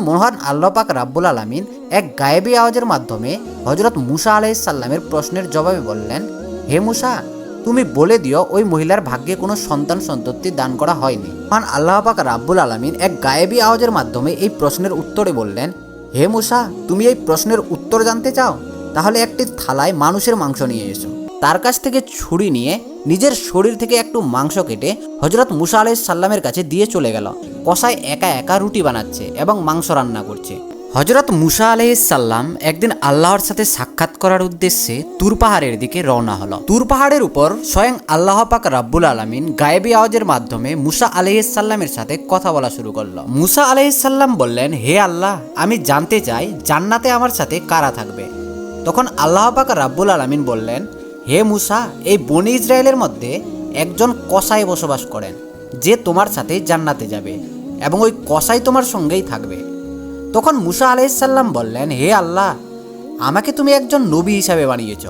মহান আল্লাহ পাক রাব্বুল আলামিন এক গায়েবী আওয়াজের মাধ্যমে হজরত মুসা আলাইসাল্লামের প্রশ্নের জবাবে বললেন, হে মুসা, তুমি বলে দিও ওই মহিলার ভাগ্যে কোনো সন্তান সন্ততি দান করা হয়নি। মহান আল্লাহ পাক রাব্বুল আলামিন এক গায়েবী আওয়াজের মাধ্যমে এই প্রশ্নের উত্তরে বললেন, হে মুসা, তুমি এই প্রশ্নের উত্তর জানতে চাও? তাহলে একটি থালায় মানুষের মাংস নিয়ে এসো। তার কাছ থেকে ছুরি নিয়ে নিজের শরীর থেকে একটু মাংস কেটে হজরত মুসা আলাই সাল্লামের কাছে দিয়ে চলে গেল। কসাই একা একা রুটি বানাচ্ছে এবং মাংস রান্না করছে। হজরত মুসা আলাইসাল্লাম একদিন আল্লাহর সাথে সাক্ষাৎ করার উদ্দেশ্যে তুর পাহাড়ের দিকে রওনা হলো। তুর পাহাড়ের উপর স্বয়ং আল্লাহ পাক রাব্বুল আলমিন গায়েবী আওয়াজের মাধ্যমে মুসা আলাইসাল্লামের সাথে কথা বলা শুরু করল। মুসা আলাইসাল্লাম বললেন, হে আল্লাহ, আমি জানতে চাই জান্নাতে আমার সাথে কারা থাকবে? তখন আল্লাহ পাক রাব্বুল আলমিন বললেন হে মুসা, এই বনি ইসরায়েলের মধ্যে একজন কসাই বসবাস করেন, যে তোমার সাথে জান্নাতে যাবে এবং ওই কসাই তোমার সঙ্গেই থাকবে। তখন মুসা আলাইসাল্লাম বললেন, হে আল্লাহ, আমাকে তুমি একজন নবী হিসাবে বানিয়েছ।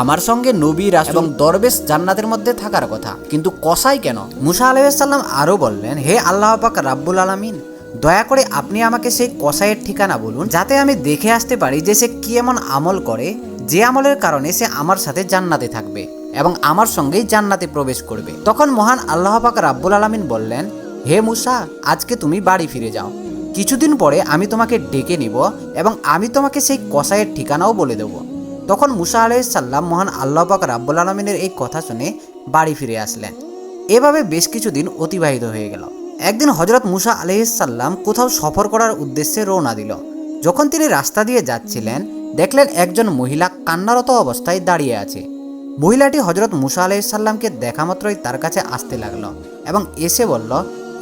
আমার সঙ্গে নবী, রাসূল এবং দরবেশ জান্নাতের মধ্যে থাকার কথা। কিন্তু কসাই কেন? মুসা আলাইসাল্লাম আরও বললেন, হে আল্লাহ পাক রাব্বুল আলামিন, দয়া করে আপনি আমাকে সেই কসাইয়ের ঠিকানা বলুন, যাতে আমি দেখে আসতে পারি যে সে কি এমন আমল করে যে আমলের কারণে সে আমার সাথে জান্নাতে থাকবে এবং আমার সঙ্গেই জান্নাতে প্রবেশ করবে। তখন মহান আল্লাহ পাক রাব্বুল আলামিন বললেন, হে মুসা, আজকে তুমি বাড়ি ফিরে যাও। কিছুদিন পরে আমি তোমাকে ডেকে নিব এবং আমি তোমাকে সেই কসাইয়ের ঠিকানাও বলে দেব। তখন মুসা আলাইসাল্লাম মহান আল্লাহ পাক রাব্বুল আলমিনের এই কথা শুনে বাড়ি ফিরে আসলেন। এভাবে বেশ কিছুদিন অতিবাহিত হয়ে গেল। একদিন হজরত মুসা আলহিসাল্লাম কোথাও সফর করার উদ্দেশ্যে রওনা দিল। যখন তিনি রাস্তা দিয়ে যাচ্ছিলেন দেখলেন একজন মহিলা কান্নারত অবস্থায় দাঁড়িয়ে আছে। মহিলাটি হজরত মুসা আলাইসাল্লামকে দেখা মাত্রই তার কাছে আসতে লাগল এবং এসে বলল,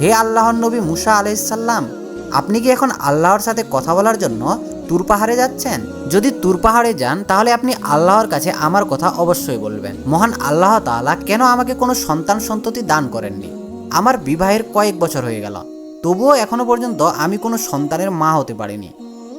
হে আল্লাহর নবী মুসা আলাইসাল্লাম আপনি কি এখন আল্লাহর সাথে কথা বলার জন্য তুর পাহাড়ে যাচ্ছেন? যদি তুর পাহাড়ে যান, তাহলে আপনি আল্লাহর কাছে আমার কথা অবশ্যই বলবেন। মহান আল্লাহ তাআলা কেন আমাকে কোনো সন্তান সন্ততি দান করেননি? আমার বিবাহের কয়েক বছর হয়ে গেল। তবুও এখনও পর্যন্ত আমি কোনো সন্তানের মা হতে পারিনি।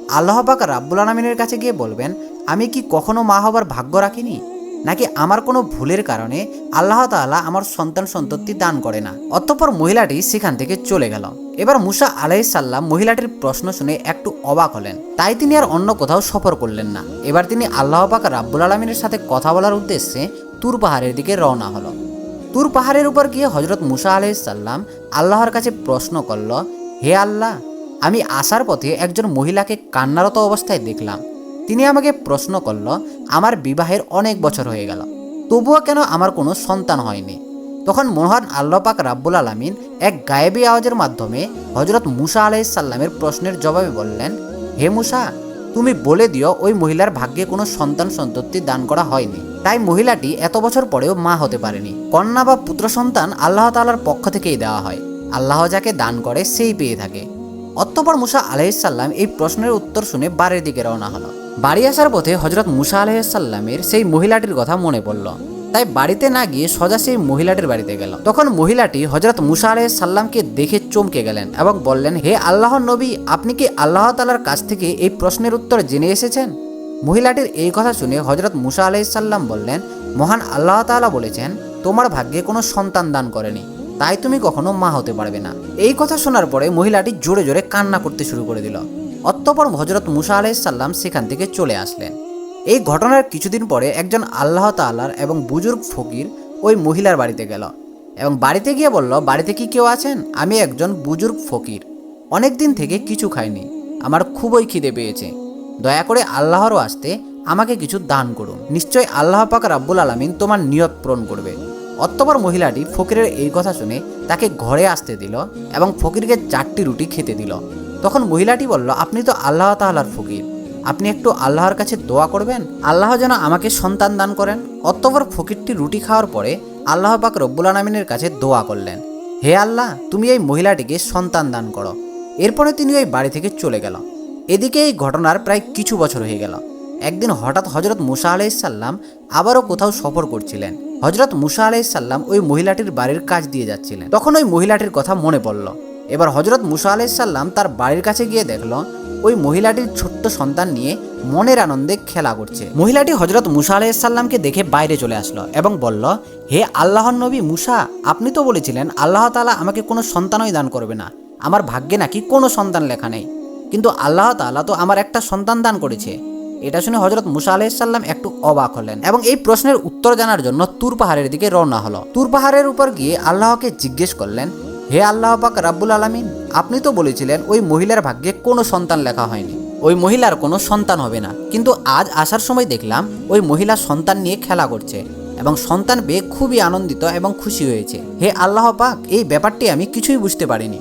আল্লাহ পাক রাব্বুল আলমিনের কাছে গিয়ে বলবেন, আমি কি কখনো মা হবার ভাগ্য রাখিনি? নাকি আমার কোনো ভুলের কারণে আল্লাহ তাআলা আমার সন্তান সন্ততি দান করে না? অতঃপর মহিলাটি সেখান থেকে চলে গেল। এবার মুসা আলাইসাল্লাম মহিলাটির প্রশ্ন শুনে একটু অবাক হলেন। তাই তিনি আর অন্য কোথাও সফর করলেন না। এবার তিনি আল্লাহ পাক রাব্বুল আলমিনের সাথে কথা বলার উদ্দেশ্যে তুর পাহাড়ের দিকে রওনা হলো। তুর পাহাড়ের উপর গিয়ে হজরত মুসা আলাইসাল্লাম আল্লাহর কাছে প্রশ্ন করল, হে আল্লাহ আমি আসার পথে একজন মহিলাকে কান্নারত অবস্থায় দেখলাম। তিনি আমাকে প্রশ্ন করল, আমার বিবাহের অনেক বছর হয়ে গেল, তবুও কেন আমার কোনো সন্তান হয়নি? তখন মহান আল্লাহ পাক রাব্বুল আলমিন এক গায়েবী আওয়াজের মাধ্যমে হজরত মুসা আলাইসাল্লামের প্রশ্নের জবাবে বললেন, হে মুসা, তুমি বলে দিও ওই মহিলার ভাগ্যে কোনো সন্তান সন্ততি দান করা হয়নি। তাই মহিলাটি এত বছর পরেও মা হতে পারেনি। কন্যা বা পুত্র সন্তান আল্লাহ তাআলার পক্ষ থেকেই দেওয়া হয়। আল্লাহ যাকে দান করে সেই পেয়ে থাকে। অতঃপর মুসা আলাইসাল্লাম এই প্রশ্নের উত্তর শুনে বাড়ির দিকে রওনা হলো। বাড়ি আসার পথে হজরত মুসা আলাইসাল্লামের সেই মহিলাটির কথা মনে পড়ল। তাই বাড়িতে না গিয়ে সজা সেই মহিলাটির বাড়িতে গেল। তখন মহিলাটি হজরত মুসা আলাইসাল্লামকে দেখে চমকে গেলেন এবং বললেন, হে আল্লাহ নবী, আপনি কি আল্লাহ তালার কাছ থেকে এই প্রশ্নের উত্তর জেনে এসেছেন? মহিলাটির এই কথা শুনে হজরত মুসা আলাইসাল্লাম বললেন, মহান আল্লাহ তাআলা বলেছেন, তোমার ভাগ্যে কোনো সন্তান দান করেনি। তাই তুমি কখনো মা হতে পারবে না। এই কথা শোনার পরে মহিলাটি জোরে জোরে কান্না করতে শুরু করে দিল। অতঃপর হজরত মুসা আলাইসাল্লাম সেখান থেকে চলে আসলেন। এই ঘটনার কিছুদিন পরে একজন আল্লাহ তাআলার এবং বুজুর্গ ফকির ওই মহিলার বাড়িতে গেল এবং বাড়িতে গিয়ে বলল, বাড়িতে কি কেউ আছেন? আমি একজন বুজুর্গ ফকির। অনেক দিন থেকে কিছু খাইনি। আমার খুবই খিদে পেয়েছে। দয়া করে আল্লাহরও আসতে আমাকে কিছু দান করুন। নিশ্চয় আল্লাহ পাক রাব্বুল আলামিন তোমার নিয়ত পূরণ করবে। অতঃপর মহিলাটি ফকিরের এই কথা শুনে তাকে ঘরে আসতে দিল এবং ফকিরকে চারটি রুটি খেতে দিল। তখন মহিলাটি বলল, আপনি তো আল্লাহ তাআলার ফকির। আপনি একটু আল্লাহর কাছে দোয়া করবেন? আল্লাহ যেন আমাকে সন্তান দান করেন। অতঃপর ফকিরটি রুটি খাওয়ার পরে আল্লাহ পাক রব্বুল আলমিনের কাছে দোয়া করলেন, হে আল্লাহ, তুমি এই মহিলাটিকে সন্তান দান করো। এরপরে তিনি ওই বাড়ি থেকে চলে গেল। এদিকে এই ঘটনার প্রায় কিছু বছর হয়ে গেল। একদিন হঠাৎ হজরত মুসা আলাইসাল্লাম আবারও কোথাও সফর করছিলেন। হজরত মুসা আলাইসাল্লাম ওই মহিলাটির বাড়ির কাজ দিয়ে যাচ্ছিলেন। তখন ওই মহিলাটির কথা মনে পড়ল। এবার হজরত মুসা আলাইসাল্লাম তার বাড়ির কাছে গিয়ে দেখল, ওই মহিলাটির ছোট্ট সন্তান নিয়ে মনের আনন্দে খেলা করছে। মহিলাটি হজরত মুসা আলাইসাল্লামকে দেখে বাইরে চলে আসলো এবং বলল, হে আল্লাহর নবী মুসা, আপনি তো বলেছিলেন, আল্লাহ তাআলা আমাকে কোনো সন্তানই দান করবে না। আমার ভাগ্যে নাকি কোনো সন্তান লেখা নেই। কিন্তু আল্লাহ তাআলা তো আমার একটা সন্তান দান করেছে। এটা শুনে হজরত মুসা আলাইসাল্লাম একটু অবাক হলেন এবং এই প্রশ্নের উত্তর জানার জন্য তুর পাহাড়ের দিকে রওনা হলো। তুর পাহাড়ের উপর গিয়ে আল্লাহকে জিজ্ঞেস করলেন, হে আল্লাহ পাক রাব্বুল আলামিন, আপনি তো বলেছিলেন ওই মহিলার ভাগ্যে কোনো সন্তান লেখা হয়নি। ওই মহিলার কোনো সন্তান হবে না। কিন্তু আজ আসার সময় দেখলাম ওই মহিলা সন্তান নিয়ে খেলা করছে এবং সন্তান পেয়ে খুবই আনন্দিত এবং খুশি হয়েছে। হে আল্লাহ পাক, এই ব্যাপারটি আমি কিছুই বুঝতে পারিনি।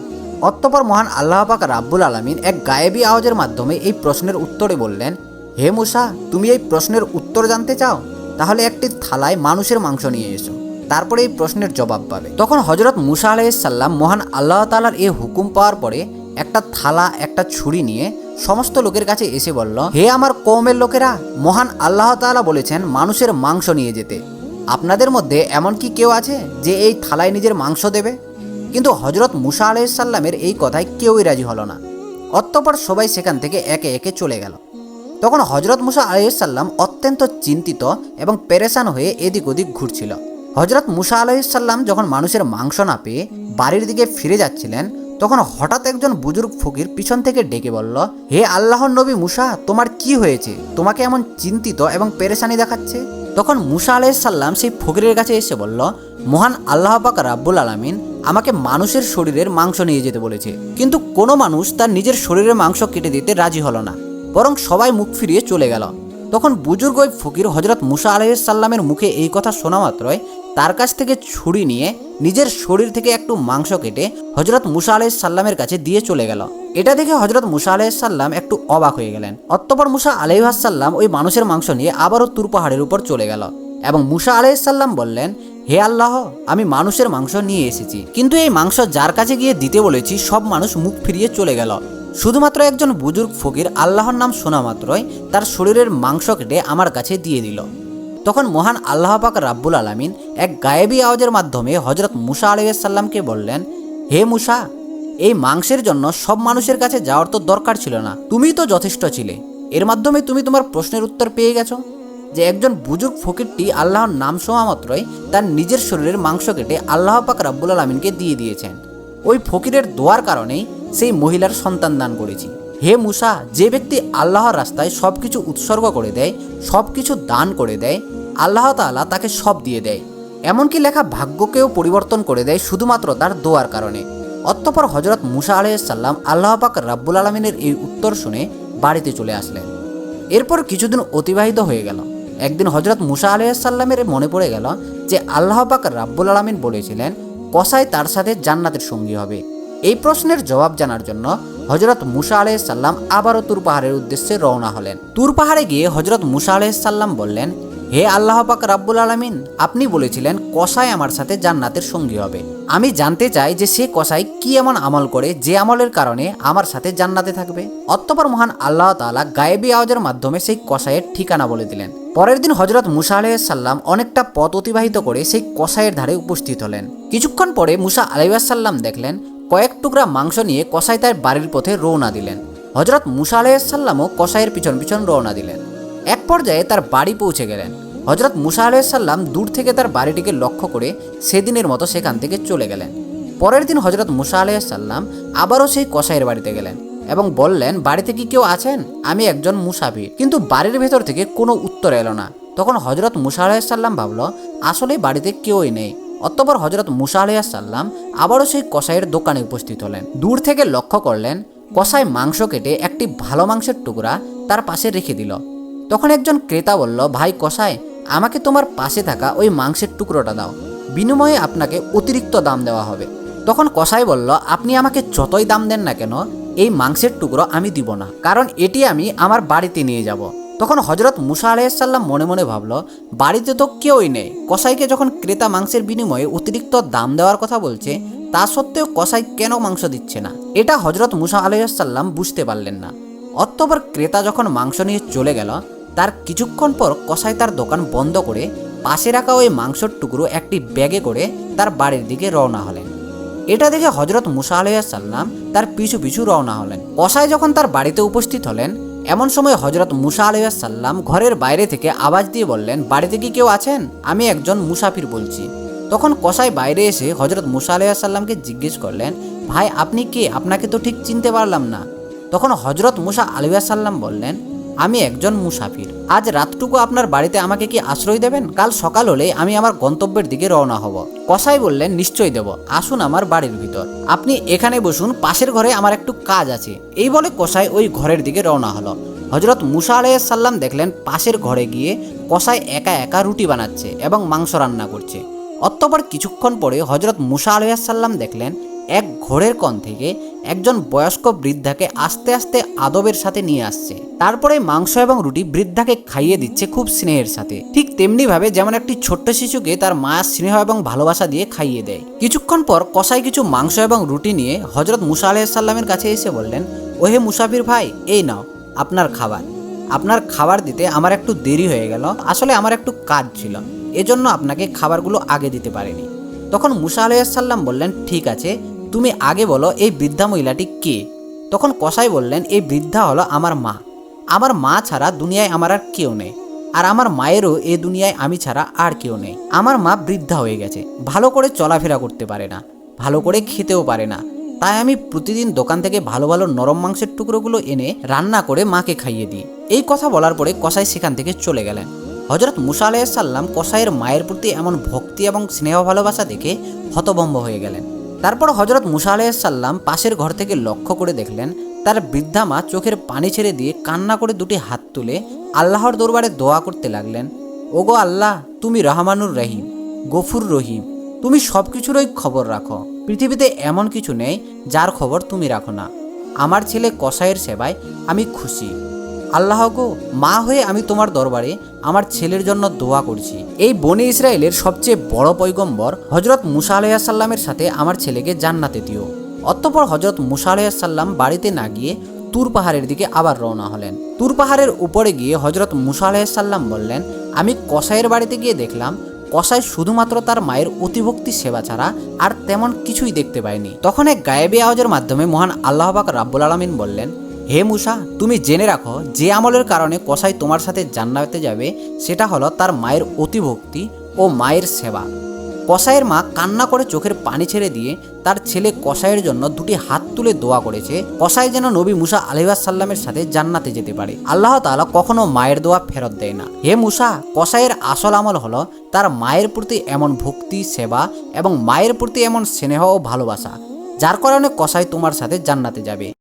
অতঃপর মহান আল্লাহ পাক রাব্বুল আলামিন এক গায়েবী আওয়াজের মাধ্যমে এই প্রশ্নের উত্তরে বললেন হে মুসা, তুমি এই প্রশ্নের উত্তর জানতে চাও? তাহলে একটি থালায় মানুষের মাংস নিয়ে এসো। তারপরে এই প্রশ্নের জবাব পাবে। তখন হজরত মুসা আলাইসাল্লাম মহান আল্লাহ তালার এই হুকুম পাওয়ার পরে একটা থালা, একটা ছুরি নিয়ে সমস্ত লোকের কাছে এসে বলল, হে আমার কৌমের লোকেরা, মহান আল্লাহ তাআলা বলেছেন মানুষের মাংস নিয়ে যেতে। আপনাদের মধ্যে এমন কি কেউ আছে যে এই থালায় নিজের মাংস দেবে? কিন্তু হজরত মুসা আলাইসাল্লামের এই কথায় কেউই রাজি হলো না। অতঃপর সবাই সেখান থেকে একে একে চলে গেল। তখন হজরত মুসা আলাইসাল্লাম অত্যন্ত চিন্তিত এবং পেরেশান হয়ে এদিক ওদিক ঘুরছিল। হজরত মুসা আলাইসাল্লাম যখন মানুষের মাংস না পেয়ে বাড়ির দিকে ফিরে যাচ্ছিলেন, তখন হঠাৎ একজন বুজুর্গ ফকির পিছন থেকে ডেকে বলল, হে আল্লাহর নবী মুসা, তোমার কি হয়েছে? তোমাকে এমন চিন্তিত এবং পেরেশানি দেখাচ্ছে? তখন মুসা আলাইসাল্লাম সেই ফকিরের কাছে এসে বলল, মহান আল্লাহ পাক রাব্বুল আলামিন আমাকে মানুষের শরীরের মাংস নিয়ে যেতে বলেছে, কিন্তু কোনো মানুষ তার নিজের শরীরের মাংস কেটে দিতে রাজি হলো না। বরং সবাই মুখ ফিরিয়ে চলে গেল। তখন বুজুর্গ ওই ফকির হজরত মুসা আলাইসাল্লামের মুখে এই কথা শোনা মাত্রই তার কাছ থেকে ছুরি নিয়ে নিজের শরীর থেকে একটু মাংস কেটে হজরত মুসা আলাইসাল্লামের কাছে দিয়ে চলে গেল। এটা দেখে হজরত মুসা আলাইসাল্লাম একটু অবাক হয়ে গেলেন। অতঃপর মুসা আলাইহাসাল্লাম ওই মানুষের মাংস নিয়ে আবারও তুর পাহাড়ের উপর চলে গেল এবং মুসা আলাইসাল্লাম বললেন, হে আল্লাহ, আমি মানুষের মাংস নিয়ে এসেছি। কিন্তু এই মাংস যার কাছে গিয়ে দিতে বলেছি, সব মানুষ মুখ ফিরিয়ে চলে গেল। শুধুমাত্র একজন বুজুর্গ ফকির আল্লাহর নাম শোনা মাত্রই তার শরীরের মাংস কেটে আমার কাছে দিয়ে দিল। তখন মহান আল্লাহ পাক রাব্বুল আলামিন এক গায়েবী আওয়াজের মাধ্যমে হজরত মুসা আলাইসাল্লামকে বললেন, হে মুসা, এই মাংসের জন্য সব মানুষের কাছে যাওয়ার তো দরকার ছিল না। তুমি তো যথেষ্ট ছিলে। এর মাধ্যমে তুমি তোমার প্রশ্নের উত্তর পেয়ে গেছো। যে একজন বুজুর্গ ফকিরটি আল্লাহর নাম শোনা মাত্রই তার নিজের শরীরের মাংস কেটে আল্লাহ পাক রাব্বুল আলমিনকে দিয়ে দিয়েছেন। ওই ফকিরের দোয়ার কারণেই সেই মহিলার সন্তান দান করেছি। হে মুসা, যে ব্যক্তি আল্লাহর রাস্তায় সব কিছু উৎসর্গ করে দেয় সব কিছু দান করে দেয়, আল্লাহ তাআলা তাকে সব দিয়ে দেয়। এমনকি লেখা ভাগ্যকেও পরিবর্তন করে দেয় শুধুমাত্র তার দোয়ার কারণে। অতঃপর হজরত মুসা আলাইসাল্লাম আল্লাহ পাক রাব্বুল আলমিনের এই উত্তর শুনে বাড়িতে চলে আসলেন। এরপর কিছুদিন অতিবাহিত হয়ে গেল। একদিন হজরত মুসা আলাইসাল্লামের মনে পড়ে গেল যে আল্লাহ পাক রাব্বুল আলমিন বলেছিলেন, কসাই তার সাথে জান্নাতের সঙ্গী হবে। এই প্রশ্নের জবাব জানার জন্য হজরত মুসা আলহ সাল্লাম আবারও তুর পাহাড়ের উদ্দেশ্যে রওনা হলেন। তুর পাহাড়ে গিয়ে হজরত মুসা আলাইসাল্লাম বললেন, হে আল্লাহ পাক রাব্বুল আলমিন, আপনি বলেছিলেন কসাই আমার সাথে জান্নাতের সঙ্গী হবে। আমি জানতে চাই যে সে কসাই কি এমন আমল করে যে আমলের কারণে আমার সাথে জান্নাতে থাকবে? অতঃপর মহান আল্লাহ তাআলা গায়েবী আওয়াজের মাধ্যমে সেই কসাইয়ের ঠিকানা বলে দিলেন। পরের দিন হজরত মুসা আলাইসাল্লাম অনেকটা পথ অতিবাহিত করে সেই কসাইয়ের ধারে উপস্থিত হলেন। কিছুক্ষণ পরে মুসা আলাইসাল্লাম দেখলেন কয়েক টুকরা মাংস নিয়ে কসাই তার বাড়ির পথে রওনা দিলেন। হজরত মুসা আলাইসাল্লামও কসাইয়ের পিছন পিছন রওনা দিলেন। এক পর্যায়ে তার বাড়ি পৌঁছে গেলেন। হজরত মুসা আলাইসাল্লাম দূর থেকে তার বাড়িটিকে লক্ষ্য করে সেদিনের মতো সেখান থেকে চলে গেলেন। পরের দিন হজরত মুসা আলাইসাল্লাম আবারও সেই কসাইয়ের বাড়িতে গেলেন এবং বললেন, বাড়িতে কি কেউ আছেন? আমি একজন মুসাফির। কিন্তু বাড়ির ভেতর থেকে কোনো উত্তর এলো না। তখন হজরত মুসা আলাইসাল্লাম ভাবল, আসলে বাড়িতে কেউই নেই। অতঃপর হজরত মুসা আলাইসাল্লাম আবারও সেই কসাইয়ের দোকানে উপস্থিত হলেন। দূর থেকে লক্ষ্য করলেন, কসাই মাংস কেটে একটি ভালো মাংসের টুকরা তার পাশে রেখে দিল। তখন একজন ক্রেতা বলল, ভাই কসাই, আমাকে তোমার পাশে থাকা ওই মাংসের টুকরোটা দাও। বিনিময়ে আপনাকে অতিরিক্ত দাম দেওয়া হবে। তখন কসাই বলল, আপনি আমাকে যতই দাম দেন না কেন, এই মাংসের টুকরো আমি দিব না। কারণ এটি আমি আমার বাড়িতে নিয়ে যাব। তখন হজরত মুসা আলাইসাল্লাম মনে মনে ভাবল, বাড়িতে তো কেউই নেই। কসাইকে যখন ক্রেতা মাংসের বিনিময়ে অতিরিক্ত দাম দেওয়ার কথা বলছে, তা সত্ত্বেও কসাই কেন মাংস দিচ্ছে না? এটা হজরত মুসা আলাইসাল্লাম বুঝতে পারলেন না। অতঃপর ক্রেতা যখন মাংস নিয়ে চলে গেল, তার কিছুক্ষণ পর কসাই তার দোকান বন্ধ করে পাশে রাখা ওই মাংসর টুকরো একটি ব্যাগে করে তার বাড়ির দিকে রওনা হলেন। এটা দেখে হজরত মুসা আলাইসাল্লাম তার পিছু পিছু রওনা হলেন। কসাই যখন তার বাড়িতে উপস্থিত হলেন এমন সময় হজরত মুসা আলাইসাল্লাম ঘরের বাইরে থেকে আওয়াজ দিয়ে বললেন, বাড়িতে কি কেউ আছেন? আমি একজন মুসাফির বলছি। তখন কসাই বাইরে এসে হজরত মুসা আলাইসাল্লামকে জিজ্ঞেস করলেন, ভাই, আপনি কে? আপনাকে তো ঠিক চিনতে পারলাম না। তখন হজরত মুসা আলিয়াসাল্লাম বললেন আমি একজন মুসাফির। আজ রাতটুকু আপনার বাড়িতে আমাকে কি আশ্রয় দেবেন? কাল সকাল হলে আমি আমার গন্তব্যের দিকে রওনা হব। কসাই বললেন, নিশ্চয়ই দেব। আসুন আমার বাড়ির ভিতর। আপনি এখানে বসুন, পাশের ঘরে আমার একটু কাজ আছে। এই বলে কসাই ওই ঘরের দিকে রওনা হলো। হজরত মুসা আলাইসাল্লাম দেখলেন, পাশের ঘরে গিয়ে কসাই একা একা রুটি বানাচ্ছে এবং মাংস রান্না করছে। অতঃপর কিছুক্ষণ পরে হজরত মুসা আলাইসাল্লাম দেখলেন এক ঘোড়ের কণ থেকে একজন বয়স্ক বৃদ্ধাকে আস্তে আস্তে আদবের সাথে নিয়ে আসছে। তারপরে মাংস এবং রুটি বৃদ্ধাকে খাইয়ে দিচ্ছে খুব স্নেহের সাথে। ঠিক তেমনি ভাবে যেমন একটি ছোট্ট শিশুকে তার মা স্নেহ এবং ভালোবাসা দিয়ে খাইয়ে দেয়। কিছুক্ষণ পর কসাই কিছু মাংস এবং রুটি নিয়ে হজরত মুসা আলাইসাল্লামের কাছে এসে বললেন, ওহে মুসাফির ভাই, এই নাও, আপনার খাবার। আপনার খাবার দিতে আমার একটু দেরি হয়ে গেল, আসলে আমার একটু কাজ ছিল, এজন্য আপনাকে খাবারগুলো আগে দিতে পারিনি। তখন মুসা আলাইসাল্লাম বললেন, ঠিক আছে তুমি আগে বলো এই বৃদ্ধা মহিলাটি কে? তখন কসাই বললেন, এই বৃদ্ধা হলো আমার মা। আমার মা ছাড়া দুনিয়ায় আমার আর কেউ নেই। আর আমার মায়েরও এই দুনিয়ায় আমি ছাড়া আর কেউ নেই। আমার মা বৃদ্ধা হয়ে গেছে। ভালো করে চলাফেরা করতে পারে না। ভালো করে খেতেও পারে না। তাই আমি প্রতিদিন দোকান থেকে ভালো ভালো নরম মাংসের টুকরোগুলো এনে রান্না করে মাকে খাইয়ে দিই। এই কথা বলার পরে কসাই সেখান থেকে চলে গেলেন। হজরত মুসা আলাইসাল্লাম কসাইয়ের মায়ের প্রতি এমন ভক্তি এবং স্নেহ ভালোবাসা দেখে হতভম্ব হয়ে গেলেন। তারপর হজরত মুসা আলাইসাল্লাম পাশের ঘর থেকে লক্ষ্য করে দেখলেন, তার বৃদ্ধা মা চোখের পানি ছেড়ে দিয়ে কান্না করে দুটি হাত তুলে আল্লাহর দরবারে দোয়া করতে লাগলেন, ওগো আল্লাহ, তুমি রহমানুর রহিম, গফুর রহিম, তুমি সব কিছুরই খবর রাখো। পৃথিবীতে এমন কিছু নেই যার খবর তুমি রাখো না। আমার ছেলে কসাইয়ের সেবায় আমি খুশি। আল্লাহ গো, মা হয়ে আমি তোমার দরবারে আমার ছেলের জন্য দোয়া করছি। এই বনে ইসরায়েলের সবচেয়ে বড় পৈগম্বর হজরত মুসা আলাইসাল্লামের সাথে আমার ছেলেকে জান্নাতে দিও। অতঃপর হজরত মুসা আলাইসাল্লাম বাড়িতে না গিয়ে তুর পাহাড়ের দিকে আবার রওনা হলেন। তুর পাহাড়ের উপরে গিয়ে হজরত মুসা আলাইসাল্লাম বললেন, আমি কসাইয়ের বাড়িতে গিয়ে দেখলাম, কসাই শুধুমাত্র তার মায়ের অতিভক্তি সেবা ছাড়া আর তেমন কিছুই দেখতে পায়নি। তখন এক গায়েবী আওয়াজের মাধ্যমে মহান আল্লাহবাক রাব্বুল আলমিন বললেন হে মুসা, তুমি জেনে রাখো, যে আমলের কারণে কসাই তোমার সাথে জান্নাতে যাবে, সেটা হলো তার মায়ের অতিভক্তি ও মায়ের সেবা। কসাইয়ের মা কান্না করে চোখের পানি ছেড়ে দিয়ে তার ছেলে কসাইয়ের জন্য দুটি হাত তুলে দোয়া করেছে, কসাই যেন নবী মুসা আলিহাসাল্লামের সাথে জান্নাতে যেতে পারে। আল্লাহ তাআলা কখনো মায়ের দোয়া ফেরত দেয় না। হে মুসা, কসাইয়ের আসল আমল হলো তার মায়ের প্রতি এমন ভক্তি, সেবা এবং মায়ের প্রতি এমন স্নেহ ও ভালোবাসা, যার কারণে কসাই তোমার সাথে জান্নাতে যাবে।